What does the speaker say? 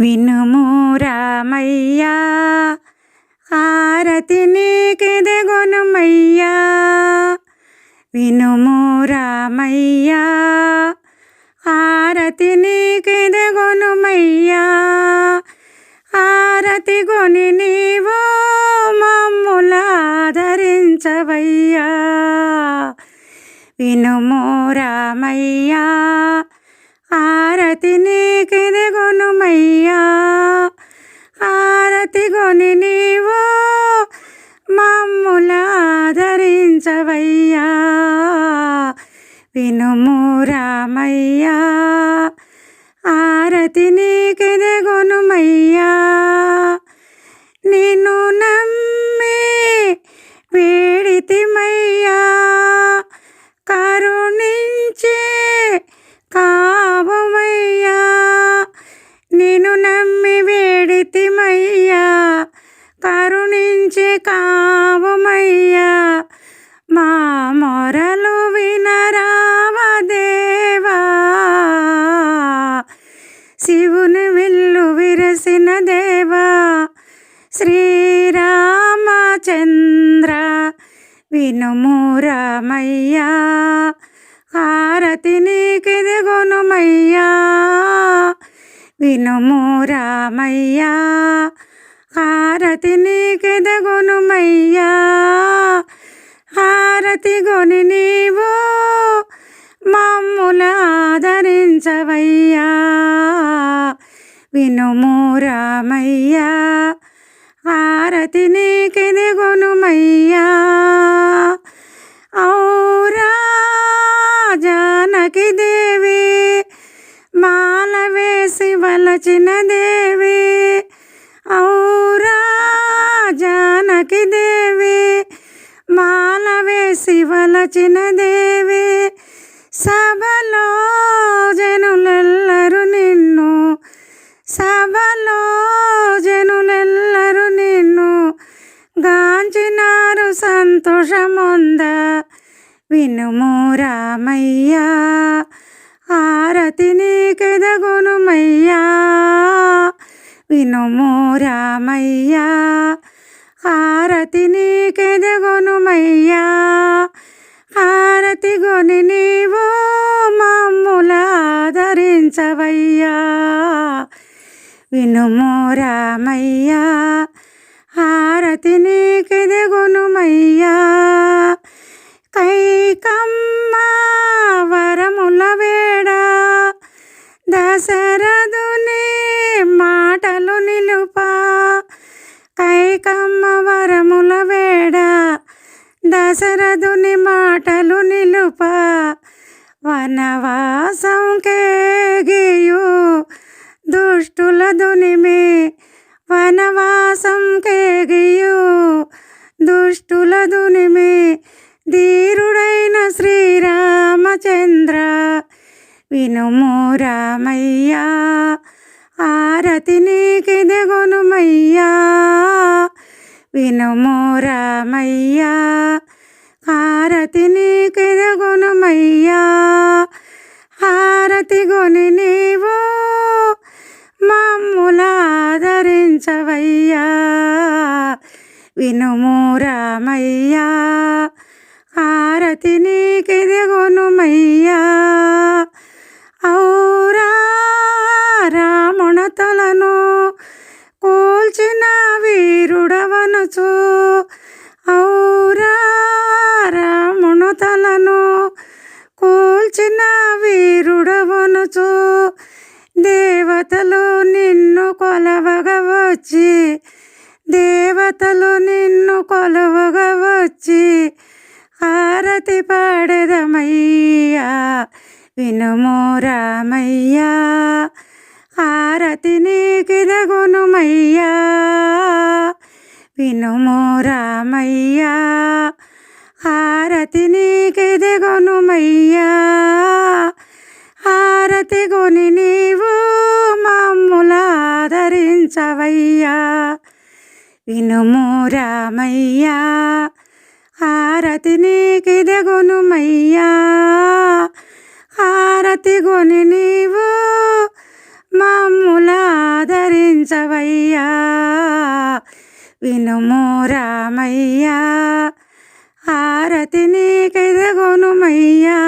వినుము రామయ్యా ఆరతి నీకెదగొనుమయ్యా. వినుము రామయ్యా ఆరతి నీకెదగొనుమయ్యా. ఆరతి గొని నీవు మమ్ములాదరించవయ్యా వినుము రామయ్యా ఆరతి మమ్ములాదరించవయ్యా వినుము రామయ్యా ఆరతి నీకెదగొనుమయ్యా నిన్ను నమ్మి వేడితిమయ్యా కరుణించే కావమయ్యా. నిన్ను నమ్మి వేడితిమయ్యా కరుణించే కా మా మొరలు వినరావదేవా శివుని విల్లు విరసిన దేవా? శ్రీరామచంద్ర వినుము రామయ్యా హారతి నీకిదిగొనుమయ్యా? వినుము రామయ్యా హారతి నీకిదిగొనుమయ్యా? బ్రతిగొని నీవు మమ్ముల ఆదరించవయ్యా. వినుము రామయ్యా ఆరతి నీకెదిగొనుమయ్యా ఔరా జానకి దేవి మాల వేసి వలచిన దేవి. ఔరా జానకి దేవి మాలవే శివలచిన దేవే సభలో జనులెల్లరు నిన్ను సభలో జనులెల్లరు నిన్ను గాంచినారు సంతోషముంద. వినుము రామయ్యా ఆరతి నీకెదగునుమయ్యా. వినుము రామయ్యా ఆరతి నీకెదగునుమయ్యా హారతి గొని నీవు మమ్ముల ఆదరించవయ్యా వినుము రామయ్యా హారతి నీకిదిగొనుమయ్యా. కైకమ్మ వరముల వేడ దశరథుని మాటలు నిలుపా. కైకమ్మ వరముల వేడ దశరథుని మాటలు నిలుప వనవాసం కేగియు. దుష్టుల దునిమే వనవాసం కేగియు. దుష్టుల దునిమే ధీరుడైన శ్రీరామచంద్ర. వినుము రామయ్యా హారతి నీకిదెగొనుమయ్యా వినుము రామయ్యా హారతి నీకిదెగొనుమయ్యా హారతి గొని నీవు మమ్ముల ఆదరించవయ్యా వినుము రామయ్యా హారతి నీ వీరుడవనచు ఔరా రాముణ తలను కూల్చిన వీరుడవనుచు. దేవతలు నిన్ను కొలవగా వచ్చి దేవతలు నిన్ను కొలవగా వచ్చి హారతి పాడదమయ్యా వినుము రామయ్యా. హారతి నీకిదగునుమయ్య. వినుము రామయ్యా హారతి నీకిదగునుమయ్యా హారతి గొని నీవు మమ్ములాదరించవయ్యా. వినుము రామయ్యా హారతి నీకిదగునుమయ్యా హారతి గొని నీవు మమ్ములాదరించవయ్యా. వినుము రామయ్యా ఆరతి నీకెదగొనుమయ్యా